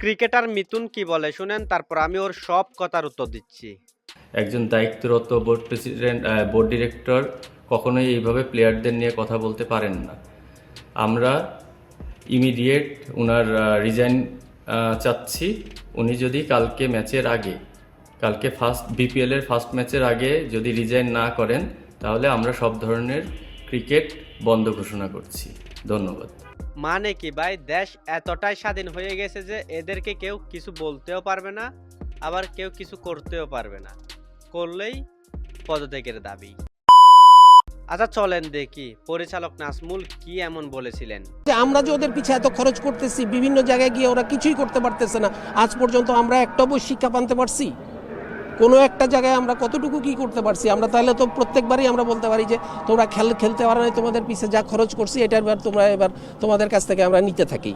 Cricketer Mithun কি বলে? শুনেন, তারপর আমি ওর সব কথার উত্তর দিচ্ছি। একজন দায়িত্বরত বোর্ড প্রেসিডেন্ট বোর্ড ডিরেক্টর কখনোই এইভাবে প্লেয়ারদের নিয়ে কথা বলতে পারেন না। আমরা ইমিডিয়েট ওনার রিজাইন চাচ্ছি। উনি যদি কালকে ম্যাচের আগে, কালকে ফার্স্ট বিপিএল এর ফার্স্ট ম্যাচের আগে যদি রিজাইন না করেন, তাহলে আমরা সব ধরনের ক্রিকেট বন্ধ ঘোষণা করছি। ধন্যবাদ। মানে কি ভাই? দেশ এতটাই স্বাধীন হয়ে গেছে যে এদেরকে কেউ কিছু বলতেও পারবে না, আবার কেউ কিছু করতেও পারবে না। করলেই পদত্যাগের দাবি। আচ্ছা চলেন দেখি পরিচালক নাজমুল কি এমন বলেছিলেন। যে আমরা যে ওদের পিছে এত খরচ করতেছি, বিভিন্ন জায়গায় গিয়ে ওরা কিছুই করতে পারতেছে না। আজ পর্যন্ত আমরা একটা বই শিক্ষা পানতে পারছি? কোনো একটা জায়গায় আমরা কতটুকু কি করতে পারছি? আমরা তাহলে তো প্রত্যেকবারই আমরা বলতে পারি যে তোমরা খেল খেলতে পারো না তোমাদের পিছে যা খরচ করছি এটার এবার তোমরা এবার তোমাদের কাছ থেকে আমরা নিতে থাকি।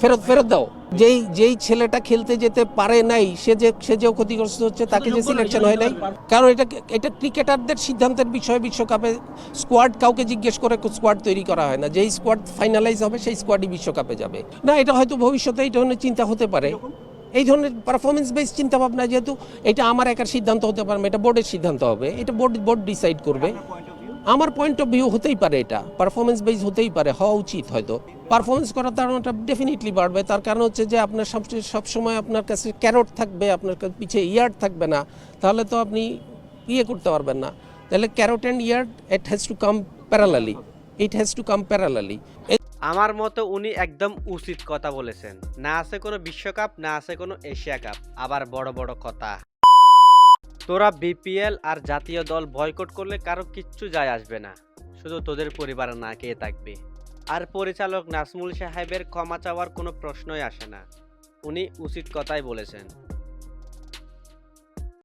ফেরত ফেরত দাও। যেই যেই ছেলেটা খেলতে যেতে পারে নাই সে যে সে যে ক্ষতিগ্রস্ত হচ্ছে তাকে যে সিলেকশন হয় নাই। কারণ এটা এটা ক্রিকেটারদের সিদ্ধান্তের বিষয় বিশ্বকাপে স্কোয়াড কাউকে জিজ্ঞেস করে স্কোয়াড তৈরি করা হয় না। যেই স্কোয়াড ফাইনালাইজ হবে সেই স্কোয়াডই বিশ্বকাপে যাবে। না এটা হয়তো ভবিষ্যতে এই ধরনের চিন্তা হতে পারে। এই ধরনের পারফরমেন্স বেস চিন্তা ভাবনা যেহেতু এটা আমার একার সিদ্ধান্ত হতে পারবে এটা বোর্ডের সিদ্ধান্ত হবে এটা বোর্ড বোর্ড ডিসাইড করবে। আমার পয়েন্ট অফ ভিউ হতেই পারে এটা পারফরমেন্স বেস হতেই পারে হওয়া উচিত হয়তো। পারফরমেন্স করার ধারণাটা ডেফিনেটলি বাড়বে তার কারণ হচ্ছে যে আপনার সব সবসময় আপনার কাছে ক্যারট থাকবে আপনার কাছে পিছে ইয়ার্ড থাকবে না তাহলে তো আপনি ইয়ে করতে পারবেন না। তাহলে carat and yard it has to come parallelly it has to come parallelly আমার মতো উনি একদম উচিত কথা বলেছেন। না আছে কোনো বিশ্বকাপ, না আছে কোনো এশিয়া কাপ। আবার বড় বড় কথা। তোরা বিপিএল আর জাতীয় দল বয়কট করলে কারও কিচ্ছু যায় আসবে না। শুধু তোদের পরিবার না খেয়ে থাকবে। আর পরিচালক নাসমুল সাহেবের ক্ষমা চাওয়ার কোনো প্রশ্নই আসে না। উনি উচিত কথাই বলেছেন।